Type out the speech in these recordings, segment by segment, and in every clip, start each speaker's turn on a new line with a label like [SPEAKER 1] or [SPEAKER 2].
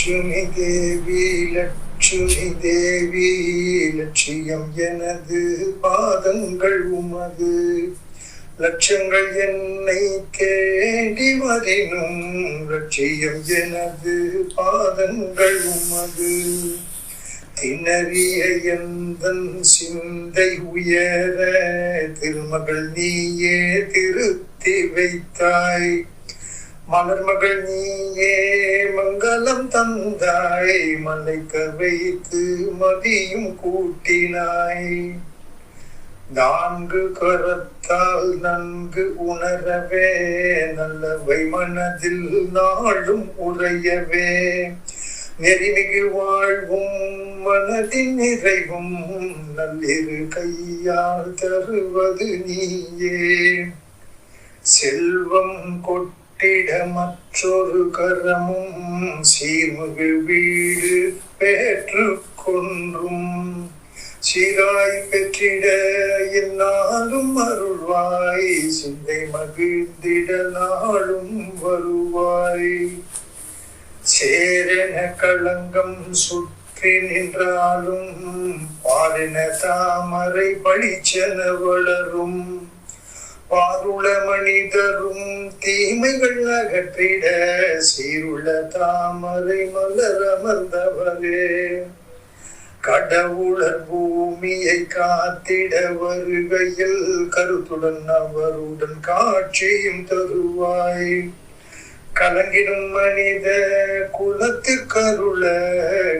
[SPEAKER 1] லட்சுமி தேவி லட்சுமி தேவி லட்சியம் எனது பாதங்கள் உமது. லட்சங்கள் என்னை கேடி வரினும் லட்சியம் எனது பாதங்கள் உமது. திணறிய எந்தன் சிந்தை உயர திருமகள் நீயே திருத்தி வைத்தாய். மலர்மகள் நீயே தந்தாய் மலைக்க வைத்து மதியும் கூட்டினாய். நான்கு கரத்தால் நன்கு உணரவே நல்லவை மனதில் நாளும் உறையவே. நெறிமிகு வாழ்வும் மனதின் நிறைவும் நல்லிரு கையால் தருவது நீயே. செல்வம் கொட்ட கொட்டிட மற்றொரு கரமும் சீர்மிகு வீடு பெற்று கொன்றும் சீராய் பெற்றிட என்னாலும் அருள்வாய். சிந்தை மகிழ்ந்திட நாளும் வருவாய். சேரென களங்கம் சுற்றி நின்றாலும் பாரென தாமரை பழிச்சென வளரும். பாருள மனிதரும் தீமைகள் அகற்றிட சீருள தாமரை மலர் அமர்ந்தவரே. கடவுளர் பூமியை காத்திட வருகையில் கருத்துடன் அவருடன் காட்சியும் தருவாய். கலங்கிடும் மனித குலத்துக்கருள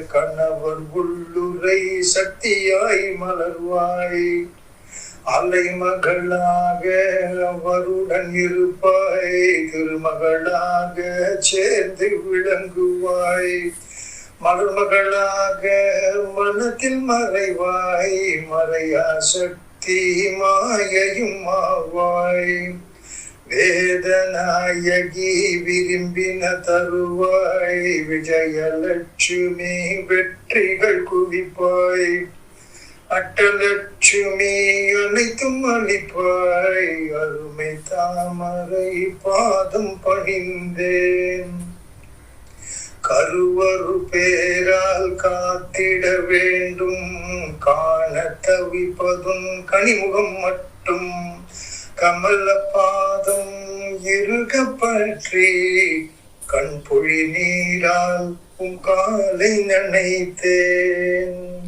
[SPEAKER 1] கணவர் உள்ளுரை சக்தியாய் மலர்வாய். அலை மகளாக அவருடன் இருப்பாய். திருமகளாக சேர்ந்து விளங்குவாய். மருமகளாக மனத்தில் மறைவாய். மறையா சக்தி மாயையும் ஆவாய். வேதநாயகி விரும்பின தருவாய். விஜயலட்சுமி வெற்றிகள் குவிப்பாய். அட்டலட்சுமி அனைத்தும் அளிப்பாய். அருமை தாமரை பாதம் பணிந்தேன். கருவறு பேரால் காத்திட வேண்டும். காண தவிப்பதும் கனிமுகம் மட்டும். கமல பாதம் இருக பற்றி. கண் நீரால் உன் காலை நினைத்தேன்.